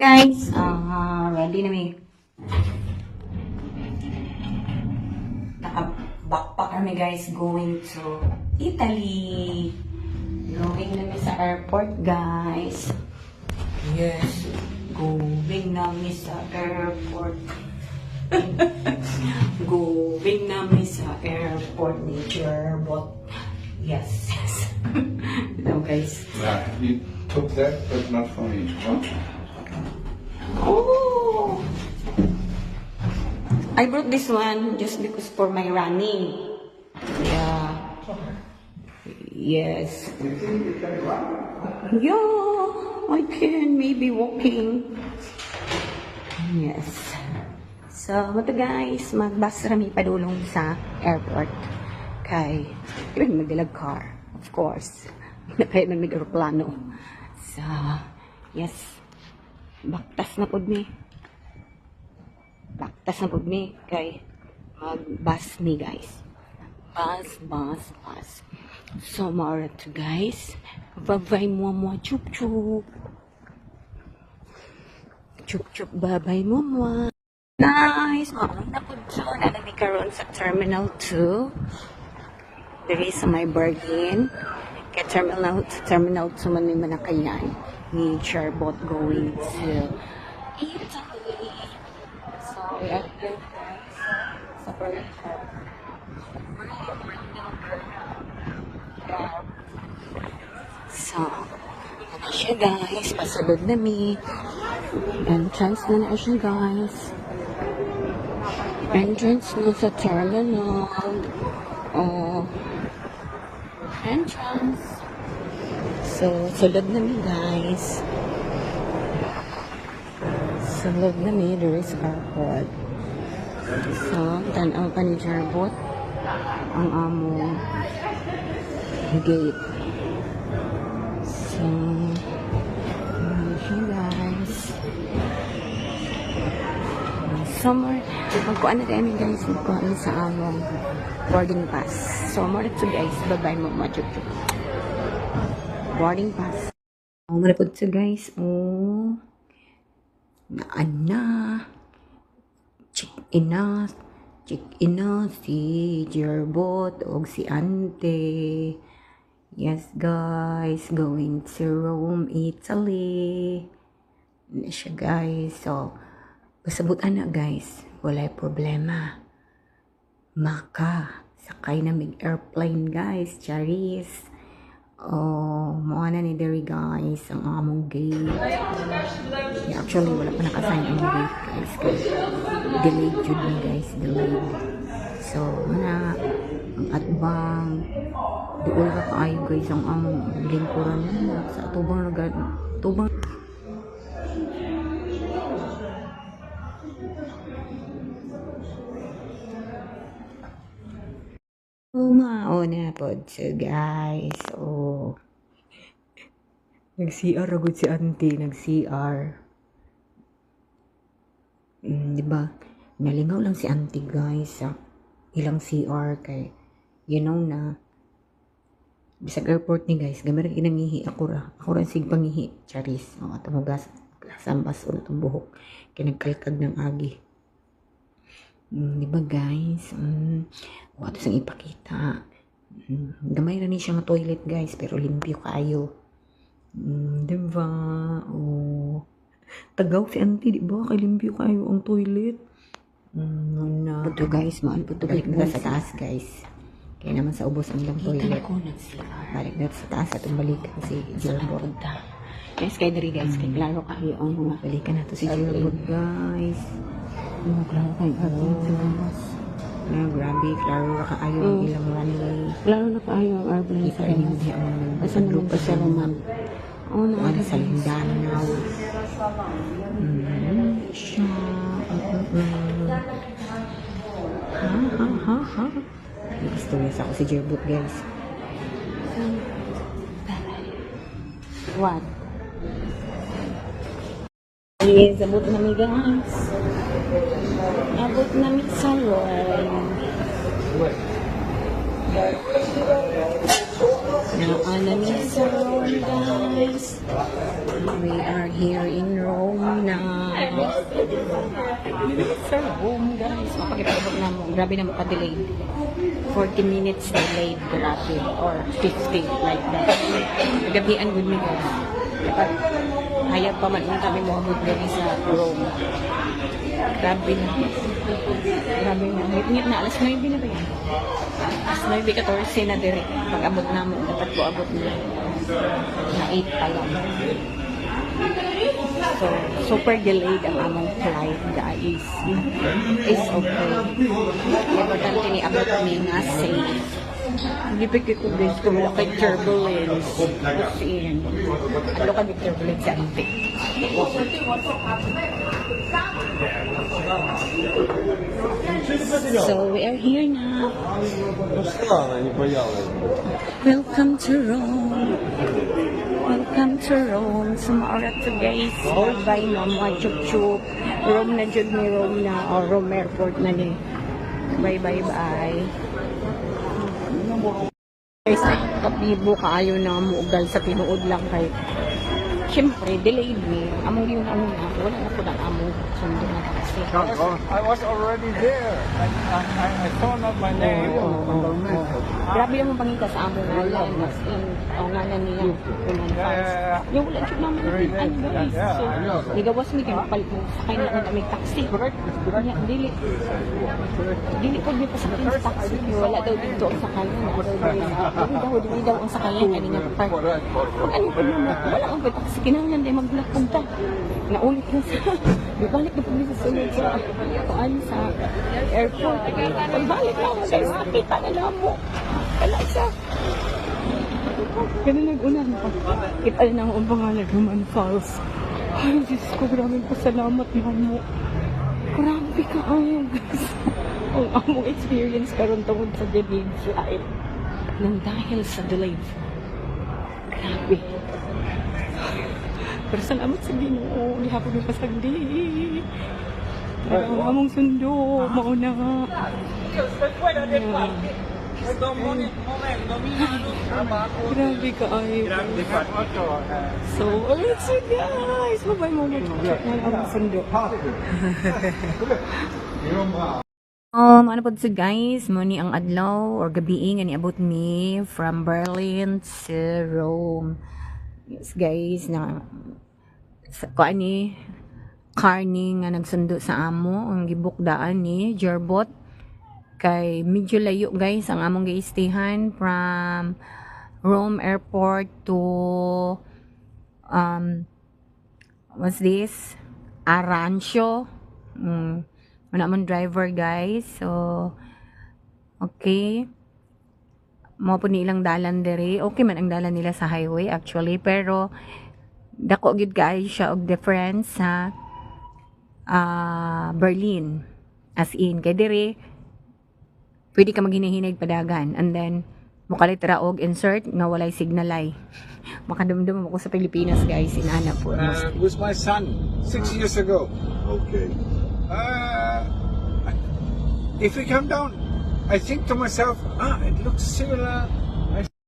Guys, ah ready na may naka-backpack kami guys going to Italy. Going na sa airport guys. Yes, going na sa airport. going na sa airport ni Jerbot. Yes, yes. Ito guys. Yeah, you took that, but not for me. Huh? Oh! I brought this one just because for my running. Yeah. Yes. Yeah, I can maybe walking. Yes. So, mga guys, magbas rami padulong sa airport. Kay, ibig magdalag car, of course. Na kayo nag-aeroplano. So, yes. Baktas na pod mi. Baktas na pod mi kay mag-bus mi guys. Bus, bus, bus. So, maura to guys. Babay mo mo, chup chup. Chup chup, babay mo mo. Nice! Maura na po dyan. Alam ni karon sa Terminal 2. There is my bargain. Kaya Terminal, Terminal 2 man may manakayan. Ni Charbot going to Italy. So, yun guys. Sa furniture. So, ano guys, pasulod na mi. Entrance na na siya guys. Entrance na sa terminal. Oh, entrance. So, sulod na mi guys. Sulod na mi, there is airport. So, tanaw pa ni Jarbot ang among gate. So, siya guys. Summer, magkuhan na kami guys, magkuhan sa among boarding pass. So, more to guys, bye-bye mo, machup Boarding pass. Mga po to guys, oh, naan na, check in na, check in na si Jerbot o si Ante. Yes, guys. Going to Rome, Italy. Na siya, guys. So, pasabutan na, guys. Wala problema. Maka. Sakay na may airplane, guys. Charis. Oh, mga na ni Derry, guys. Ang among gate. Yeah, actually, wala pa nakasign ang gate, guys. Delayed yun, guys. Delayed. So, mana ang atbang Duol ka kaayo guys ang among lingkuran nila sa tubang tubang Umao na po so guys. Oh. Nag-CR agad si auntie. Nag-CR. Mm, di ba? Nalingaw lang si auntie guys sa ilang CR kay you know na bisag airport ni guys gamay inangihi ako ra ako rin sig pangihi charis o ato mo gas sambas ulit ang buhok kay nagkalkag ng agi mm, di ba guys mm, o ato sang ipakita gamay ra ni siya nga toilet guys pero limpyo kayo. Mm, di ba oh tagaw si auntie di ba kay limpyo kayo ang toilet. Mm, na. Puto guys, mahal puto balik na sa taas guys. Kaya naman sa ubos ang ilang toilet. Balik na sa taas at balikan si Jerbot. Yes, kaya dari guys, kay klaro kayo. Ang mga balikan na to si Jerbot guys. Oh, klaro kayo. Oh. Na, grabe, klaro na kaayo ang ilang runway. Klaro na kaayo ang airplane sa inyo. hindi ang Asa naman pa siya naman? Oo na. Ano sa Lindanaw. Mm, siya. Uh, uh, uh. Ha, ha, ha, ha. May istorya sa ako si Jerbot, guys. What? Yes, abot namin, guys. Abot namin sa Roy. Naan namin sa Rome, guys. We are here in Rome now. Sir, home guys. Mapagipagod na mo. Grabe na makadelayed. 40 minutes delayed grabe. Or 50 like that. Gabian good me guys. Dapat hayag pa man kami mo abot gani sa Rome. Grabe na. Grabe na. Ngit na. Alas 9 na ba yan? Alas 9, 14 na dire. Pag abot na mo, dapat po abot na. Na 8 pa lang. So, super delayed ang among flight, guys. Is okay. Importante ni abot ni nga safe. Hindi pa ko guys kung wala kay turbulence. Kasi. Ano ka turbulence sa ante? So, we are here now. Welcome to Rome. Welcome to Rome. Sumara to guys. Bye mama. Chup chup. Rome na jud ni Rome na. O Rome airport na ni. Bye bye bye. Guys, kapibo kaayo na muugal sa tinuod lang kay Siyempre, delayed me. Among yun ano na. Wala na po na among sundo na taxi. I was already there. I, I, I, I saw not my name. Oo, oo, oo. Grabe naman pangita sa among ngalan. As in, ang ngalan niya. Kunan Yeah, yeah, yeah. Yung wala siya naman ano. Yeah, So, I nigawas mi kayo palit mo sakay na lang kami taxi. Correct, dili. Dili po di pa sa akin sa taxi. Wala daw dito ang sakayan. Wala daw dili. Dili daw, daw ang sakayan. Ani nga pa ano pa naman, wala ang pa taxi. Kinahanglan din maglak punta. Naulit na sa, bibalik na po sa sunod sa, kuan sa airport. Pagbalik na ako guys, nakita na lang mo. Wala siya. Ganun nag-una na. Kita na ang pangalan, Roman Falls. Ay, Diyos ko, grabe po salamat na mo. Grabe ka guys. Ang among experience karon tungkol sa delayed flight. Nang dahil sa delayed Grabe. Pero salamat sa Ginoo, gihapon mo pasagdi. Pero ang among sundo, mauna nga. Grabe ka ay. So, let's see guys. Bye-bye mo mag-check na ang sundo. Um, ano po sa guys, mo ni ang adlaw or gabi nga ni abot mi from Berlin to Rome. Yes guys, na sa ko ani carne nga nagsundo sa amo ang gibukdaan ni Jerbot kay medyo layo guys ang among giistihan from Rome airport to um what's this? Arancio. Mm, wala man driver guys so okay mo po ni ilang dalan dere okay man ang dalan nila sa highway actually. Pero dako gid guys siya og difference sa ah, Berlin. As in kay dire pwede ka maghinahinay padagan and then mukalitra og insert nga walay signalay. Makadumdum ako sa Pilipinas guys. Inana po. Uh, with my son? Six years ago. Okay. Uh, if we come down, I think to myself, ah, it looks similar